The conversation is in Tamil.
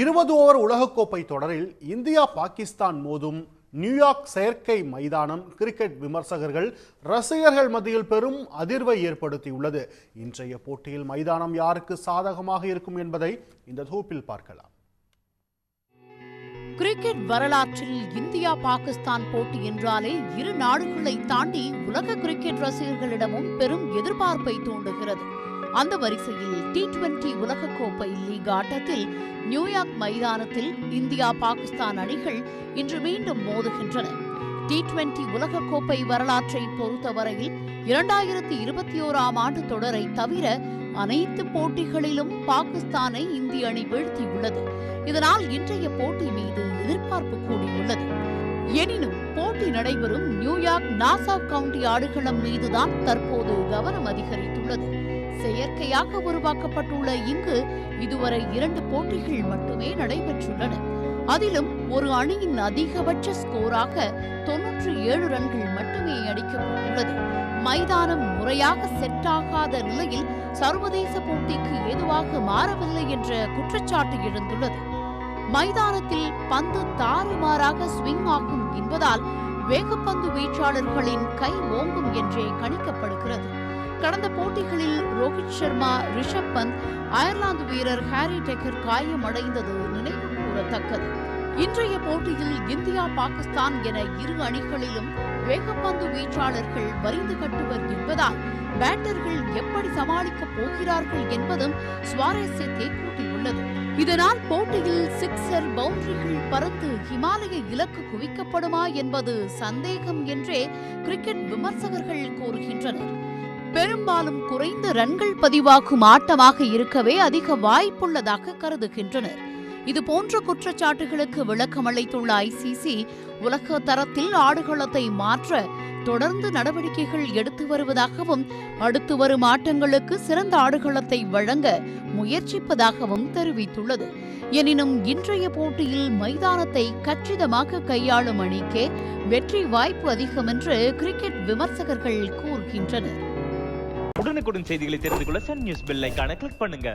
இருபது ஓவர் உலகக்கோப்பை தொடரில் இந்தியா பாகிஸ்தான் மோதும் நியூயார்க் செயற்கை மைதானம் கிரிக்கெட் விமர்சகர்கள் ரசிகர்கள் மத்தியில் பெரும் அதிர்வை ஏற்படுத்தியுள்ளது. இன்றைய போட்டியில் மைதானம் யாருக்கு சாதகமாக இருக்கும் என்பதை இந்த தொகுப்பில் பார்க்கலாம். கிரிக்கெட் வரலாற்றில் இந்தியா பாகிஸ்தான் போட்டி என்றாலே இரு நாடுகளை தாண்டி உலக கிரிக்கெட் ரசிகர்களிடமும் பெரும் எதிர்பார்ப்பை தூண்டுகிறது. அந்த வரிசையில் டி டுவெண்டி உலகக்கோப்பை லீக் ஆட்டத்தில் நியூயார்க் மைதானத்தில் இந்தியா பாகிஸ்தான் அணிகள் இன்று மீண்டும் மோதுகின்றன. டி டுவெண்டி உலகக்கோப்பை வரலாற்றை பொறுத்தவரையில் இரண்டாயிரத்தி இருபத்தி ஓராம் ஆண்டு தொடரை தவிர அனைத்து போட்டிகளிலும் பாகிஸ்தானை இந்திய அணி வீழ்த்தியுள்ளது. இதனால் இன்றைய போட்டி மீது எதிர்பார்ப்பு கூடியுள்ளது. எனினும் போட்டி நடைபெறும் நியூயார்க் நாசா கவுண்டி ஆடுகளம் மீதுதான் தற்போது கவனம் அதிகரித்துள்ளது. செயற்கையாக உருவாக்கப்பட்டுள்ள இங்கு இதுவரை இரண்டு போட்டிகள் மட்டுமே நடைபெற்றுள்ளன. அதிலும் ஒரு அணியின் அதிகபட்ச ஸ்கோராக தொன்னூற்றி ஏழு ரன்கள் மட்டுமே அடிக்கப்பட்டுள்ளது. மைதானம் முறையாக செட்டாகாத நிலையில் சர்வதேச போட்டிக்கு ஏதுவாக மாறவில்லை என்ற குற்றச்சாட்டு எழுந்துள்ளது. மைதானத்தில் பந்து தாறுமாறாக ஸ்விங் ஆகும் என்பதால் வேகப்பந்து வீச்சாளர்களின் கை ஓங்கும் என்றே கணிக்கப்படுகிறது. கடந்த போட்டிகளில் ரோஹித் சர்மா ரிஷப் பந்த் அயர்லாந்து வீரர் ஹாரி டெக்கர் காயமடைந்தது நினைவு கூறத்தக்கது இன்றைய போட்டியில் இந்தியா பாகிஸ்தான் என இரு அணிகளிலும் வேகப்பந்து வீச்சாளர்கள் வரிந்து கட்டுவர் என்பதால் பேட்டர்கள் எப்படி சமாளிக்கப் போகிறார்கள் என்பதும் சுவாரஸ்யத்தை கூட்டியுள்ளது இதனால் போட்டியில் சிக்ஸர் பவுண்டரிகள் பறந்து இமாலய இலக்கு குவிக்கப்படுமா என்பது சந்தேகம் என்றே கிரிக்கெட் விமர்சகர்கள் கூறுகின்றனர். பெரும்பாலும் குறைந்த ரன்கள் பதிவாகும் ஆட்டமாக இருக்கவே அதிக வாய்ப்புள்ளதாக கருதுகின்றனர். இது போன்ற குற்றச்சாட்டுகளுக்கு விளக்கமளித்துள்ள ஐசிசி உலக தரத்தில் ஆடுகளத்தை மாற்ற தொடர்ந்து நடவடிக்கைகள் எடுத்து வருவதாகவும் அடுத்து வரும் ஆட்டங்களுக்கு சிறந்த ஆடுகளத்தை வழங்க முயற்சிப்பதாகவும் தெரிவித்துள்ளது. எனினும் இன்றைய போட்டியில் மைதானத்தை கச்சிதமாக கையாளும் அணிக்கே வெற்றி வாய்ப்பு அதிகம் என்று கிரிக்கெட் விமர்சகர்கள் கூறுகின்றனர். உடனுக்குடன் செய்திகளை தெரிந்து கொள்ள சன் நியூஸ் பெல் ஐகானை கிளிக் பண்ணுங்க.